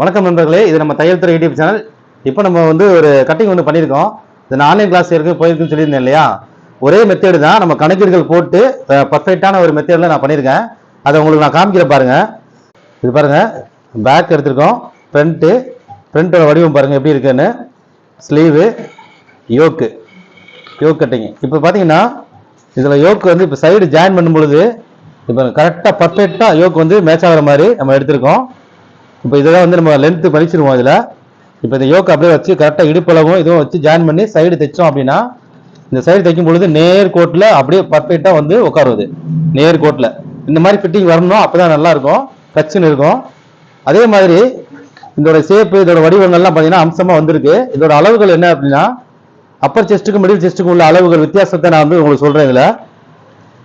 வணக்கம் நண்பர்களே இது நம்ம தையல் துறை யூடியூப் சேனல். இப்போ நம்ம வந்து ஒரு கட்டிங் ஒன்று பண்ணியிருக்கோம். இது நான் ஆன்லைன் கிளாஸ் இருக்கு போயிருக்குன்னு சொல்லியிருந்தேன் இல்லையா? ஒரே மெத்தேடு தான் நம்ம கணக்கீடுகள் போட்டு பர்ஃபெக்டான ஒரு மெத்தேடில் நான் பண்ணியிருக்கேன். அதை உங்களுக்கு நான் காமிக்கிறேன் பாருங்கள் இது பாருங்கள் பேக் எடுத்திருக்கோம். ஃப்ரண்ட்டு ஃப்ரண்ட்டோட வடிவம் பாருங்கள் எப்படி இருக்குன்னு. ஸ்லீவு யோக்கு யோக் கட்டிங் இப்போ பார்த்தீங்கன்னா இதில் யோக் வந்து இப்போ சைடு ஜாயின் பண்ணும் பொழுது இப்போ கரெக்டாக பர்ஃபெக்டாக யோக் வந்து மேட்ச் ஆகிற மாதிரி நம்ம எடுத்திருக்கோம். இப்போ இதெல்லாம் வந்து நம்ம லென்த்து படிச்சிருவோம் இதில். இப்போ இந்த யோக் அப்படியே வச்சு கரெக்டாக இடுப்பளவும் இதுவும் வச்சு ஜாயின் பண்ணி சைடு தைச்சோம் அப்படின்னா இந்த சைடு தைக்கும் பொழுது நேர் கோட்டில் அப்படியே பர்ஃபெக்டாக வந்து உட்காருவது. நேர் கோட்டில். இந்த மாதிரி ஃபிட்டிங் வரணும் அப்போ தான் நல்லா இருக்கும். இருக்கும். அதே மாதிரி இதோட சேப்பு இதோட வடிவங்கள்லாம் பார்த்தீங்கன்னா அம்சமாக வந்திருக்கு. இதோட அளவுகள் என்ன அப்படின்னா அப்பர் செஸ்ட்டுக்கும் மிடில் செஸ்ட்டுக்கும் உள்ள அளவுகள் வித்தியாசத்தை நான் வந்து உங்களுக்கு சொல்கிறேன் இதில்.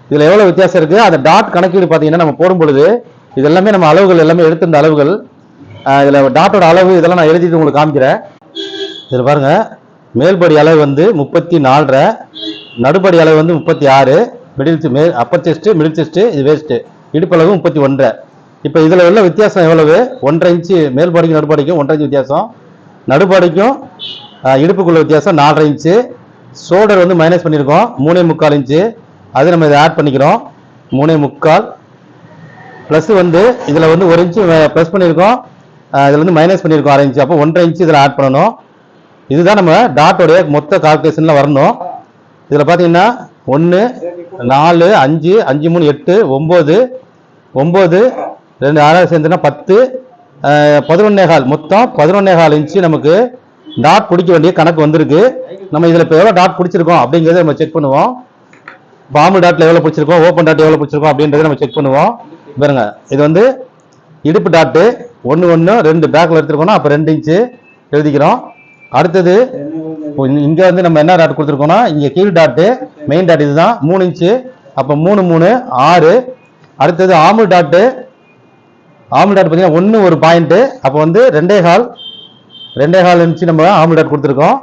இதில் எவ்வளோ வித்தியாசம் இருக்குது அந்த டாட் கணக்கீடு பார்த்தீங்கன்னா நம்ம போடும் பொழுது இது எல்லாமே நம்ம அளவுகள் எல்லாமே எடுத்திருந்த அளவுகள் இதில் டாட்டோட அளவு இதெல்லாம் நான் எழுதிட்டு உங்களுக்கு காமிக்கிறேன். இதில் பாருங்கள் மேல்படி அளவு வந்து முப்பத்தி நாலரை நடுப்படி அளவு வந்து முப்பத்தி ஆறு மிடில் மே அப்பர் செஸ்ட்டு மிடில் செஸ்ட்டு இது வேஸ்ட்டு இடுப்பளவு முப்பத்தி ஒன்றரை. இப்போ இதில் உள்ள வித்தியாசம் எவ்வளவு? ஒன்றரை இன்ச்சு மேல்பாடிக்கும் நடுப்பாடிக்கும் ஒன்றரை இன்ச்சு வித்தியாசம். நடுப்பாடிக்கும் இடுப்புக்குள்ள வித்தியாசம் நாலரை இன்ச்சு ஷோல்டர் வந்து மைனஸ் பண்ணியிருக்கோம் மூணே முக்கால் இன்ச்சு அது நம்ம இதை ஆட் பண்ணிக்கிறோம். மூணே முக்கால். ப்ளஸ் வந்து இதில் வந்து ஒரு இன்ச்சு ப்ளஸ் பண்ணியிருக்கோம் இதில் வந்து மைனஸ் பண்ணியிருக்கோம் அரை இன்ச்சு அப்போ ஒன்றரை இன்ச்சு இதில் ஆட் பண்ணணும். இதுதான் நம்ம டாட்டோடைய மொத்த கால்குலேஷனில் வரணும். இதில் பார்த்தீங்கன்னா ஒன்று நாலு அஞ்சு அஞ்சு மூணு எட்டு ஒம்பது ஒம்பது ரெண்டு ஆறாவது சேர்ந்துன்னா பத்து. பதினொன்னேகால் மொத்தம் பதினொன்னே கால் இன்ச்சு நமக்கு டாட் பிடிக்க வேண்டிய கணக்கு வந்திருக்கு. நம்ம இதில் இப்போ எவ்வளோ டாட் பிடிச்சிருக்கோம் அப்படிங்கிறத நம்ம செக் பண்ணுவோம். பாம்பு டாட்டில் எவ்வளோ பிடிச்சிருக்கோம் ஓப்பன் டாட் எவ்வளோ பிடிச்சிருக்கோம் அப்படின்றத நம்ம செக் பண்ணுவோம். பாருங்க இது வந்து இடுப்பு டாட்டு ஒன்று ஒன்று ரெண்டு பேக்கில் எடுத்துருக்கோம்னா அப்போ ரெண்டு இன்ச்சு எழுதிக்கிறோம். அடுத்தது இப்போ இங்கே வந்து நம்ம என்ன டாட் கொடுத்துருக்கோம்னா இங்கே கீழ் டாட்டு மெயின் டாட் இதுதான் மூணு இன்ச்சு அப்போ மூணு மூணு ஆறு. அடுத்தது ஆம்பு டாட்டு ஆம்பு டாட் பார்த்தீங்கன்னா ஒன்று ஒரு பாயிண்ட்டு அப்போ வந்து ரெண்டே கால் ரெண்டே கால் இன்ச்சு நம்ம ஆம்பு டாட் கொடுத்துருக்கோம்.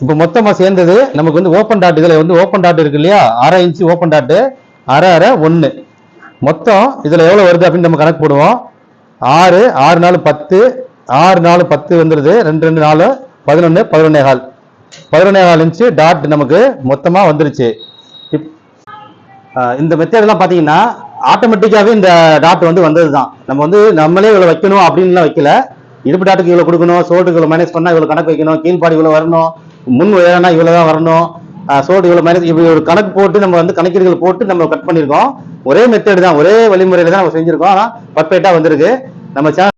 இப்போ மொத்தமாக சேர்ந்தது நமக்கு வந்து ஓப்பன் டாட் இதில் வந்து ஓப்பன் டாட் இருக்கு இல்லையா? அரை இன்ச்சு ஓப்பன் டாட்டு அரை அரை ஒன்று மொத்தம் இதில் எவ்வளோ வருது அப்படின்னு நம்ம கணக்கு போடுவோம். ஆறு ஆறு நாலு பத்து ஆறு நாலு பத்து வந்துடுது ரெண்டு ரெண்டு நாலு பதினொன்று பதினொன்னே கால். பதினொன்னே கால் இன்ச்சு டாட் நமக்கு மொத்தமாக வந்துருச்சு. இப் இந்த மெத்தேடெல்லாம் பார்த்தீங்கன்னா ஆட்டோமேட்டிக்காகவே இந்த டாட் வந்து வந்தது தான் நம்ம வந்து நம்மளே இவ்வளோ வைக்கணும் அப்படின்லாம் வைக்கல. இடுப்பு டாட்டுக்கு இவ்வளோ கொடுக்கணும் சோல்டு இவ்வளோ மைனஸ் பண்ணால் இவ்வளோ கணக்கு வைக்கணும் கீழ்பாடு இவ்வளோ வரணும் முன் உயரம்னா இவ்வளோ தான் வரணும் சோல்டு இவ்வளோ மைனஸ் இப்படி ஒரு கணக்கு போட்டு நம்ம வந்து கணக்கீடுகள் போட்டு நம்ம கட் பண்ணியிருக்கோம். ஒரே மெத்தட் தான் ஒரே வழிமுறையில தான் நம்ம செஞ்சிருக்கோம். ஆனால் பர்ஃபெக்டாக வந்திருக்கு. நம்ம சேனல்